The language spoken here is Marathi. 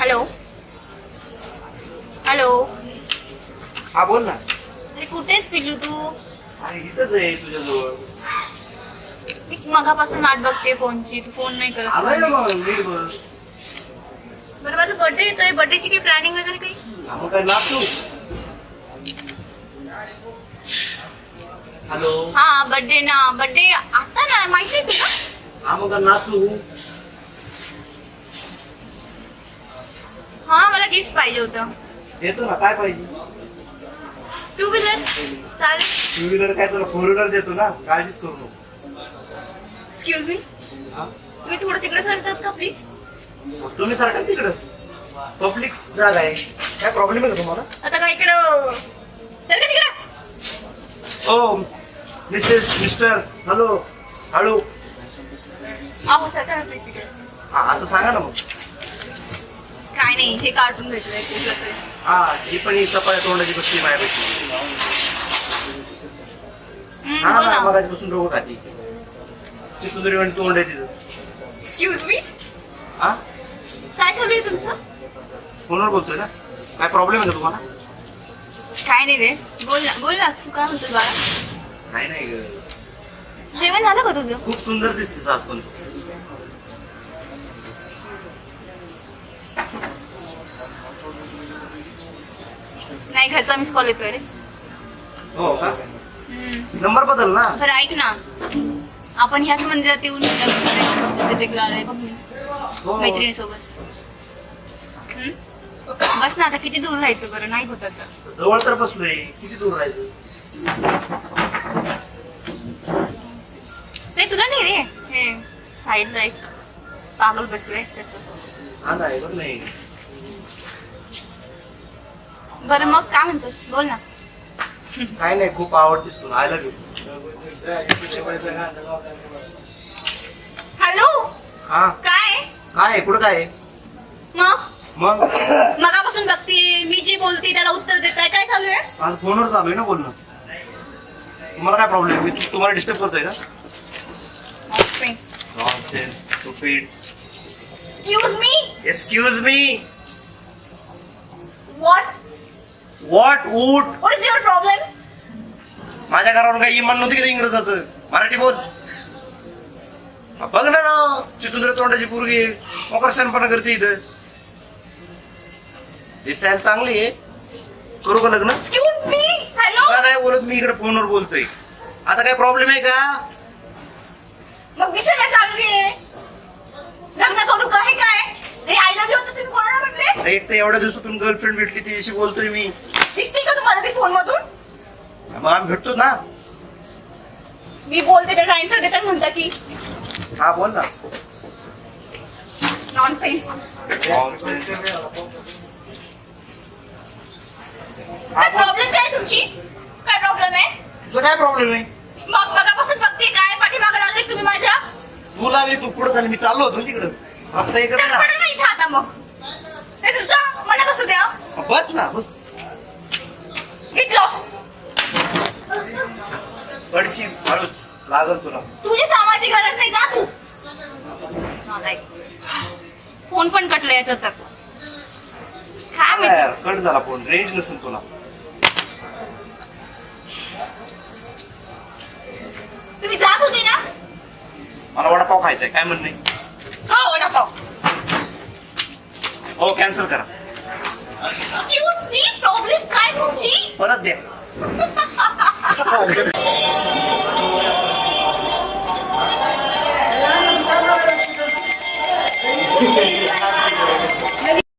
हॅलो. हॅलो. हा बोल ना. अरे कुठेच पिल्लू तू? अरे इथंच आहे तुझ्याजवळ. मी मगापासून वाट बघते फोनची तू फोन नाही करत आलोय ना मग नीट बस बरं माझा बर्थडे येतोय. बर्थडेची काही प्लॅनिंग वगैरे काही? हा, मग काय नाचू हॅलो हा बर्थडे ना. बर्थडे आता ना माहिती आहे तुला? हा मग काय नाचू हा मला गिफ्ट पाहिजे होतं. देतो ना काय पाहिजे? टू व्हीलर चालेल. टू व्हीलर काय तुला फोर व्हीलर देतो ना काळजीच करू नको. एक्सक्यूज मी हा? तुम्ही थोडं तिकडे सरतात का प्लीज मग तुम्ही सारखा तिकडं. पब्लिक जागा आहे. काय प्रॉब्लेम आहे का तुम्हाला? आता काय इकडं? सर का तिकडं. ओ मिसेस मिस्टर हॅलो हॅलो अहो सर का प्लीज तिकडे. हा असं सांगा ना मग. नाही हे कार्टून जातोय. हा ही पण ही चपाया तोंडाची बसली माझ्यापेक्षा हम्म, हा ना. मगाचपासून खाती. ती तोंड आहे तिचं एक्सक्यूज मी हा? काय चालू आहे तुमचं? फोनवर बोलतोय ना? काय प्रॉब्लेम आहे का तुम्हाला? काय नाही रे. बोल ना बोल ना तू काय म्हणतोस बाळा? नाही नाही ग. जेवण झालं का तुझं? खूप सुंदर दिसते सास पण. नाही घरचा मिस कॉल येतोय रे. हो का? हम्म. नंबर बदल ना. बरं ऐक ना. आपण ह्याच मंदिरात येऊन प्रोजेक्टला आलोय बघ. मी हो. मैत्रिणीसोबत. हम्म? बस ना आता किती दूर राहायचं बरं? नाही होत आता. जवळ तर बसलोय. किती दूर राहायचं? नाही तुला नाही रे. हे साईडला एक पागल बसलंय त्याचं. हा नाही बघ नाही. बरं मग काय म्हणतोस? बोल ना. काय नाही खूप आय लव्ह यू हॅलो? हा. काय? काय आहे? कुठं काय आहे? मग? मग? मगापासून बघते. मी जे बोलते त्याला उत्तर देत काय काय चालू आहे? आज फोनवर चालू आहे ना बोलणं. तुम्हाला काय प्रॉब्लेम मी तु- तुम्हाला डिस्टर्ब करतोय का? Excuse me excuse me what what would what is your problem माझ्या घरावर काही इमान नव्हती का इंग्रजाचं? मराठी बोल. बघ ना चितुंद्र तोंडाची पोरगी मोकरशानपणा करते इथं. दिसायला चांगली आहे. करू का लग्न? मला नाही बोलत मी इकडे फोनवर बोलतोय. आता काय प्रॉब्लेम आहे का? मग विषय काय चालू आहे? लग्न करू का हे काय हे आय लव्ह यू होतं तुम्ही कोणाला म्हटले एक तर एवढ्या दिवसातून गर्लफ्रेंड भेटली तिच्याशी बोलतोय मी. दिसते का तुम्हाला ती फोन मधून मग आम्ही भेटतो ना. मी बोलते त्या आन्सर देतात म्हणता की हा बोल ना. नॉन काय बोल. प्रॉब्लेम काय तुमची? काय प्रॉब्लेम आहे? तुझा काय प्रॉब्लेम आहे? मग मगापासून बघते काय पाठीमागे लागले तुम्ही माझ्या? तू लागली तू पुढे झाली मी चाललो होतो तिकडं. रस्ता इकडे तर ना नाही आता मग. नाही तर जा मला बसू द्या बस ना बस. गेट लॉस पडशी हळूच लागल तुला. तुझी गरज नाही जा तू? फोन पण कटला याचा तर काय काय माहिती यार, कट झाला फोन. रेंज नसेल तुला. तुम्ही जात होते ना? मला वडापाव खायचा आहे काय म्हणणे हो वडापाव. हो कॅन्सल करा. प्रॉब्लेम काय तुमची? परत द्या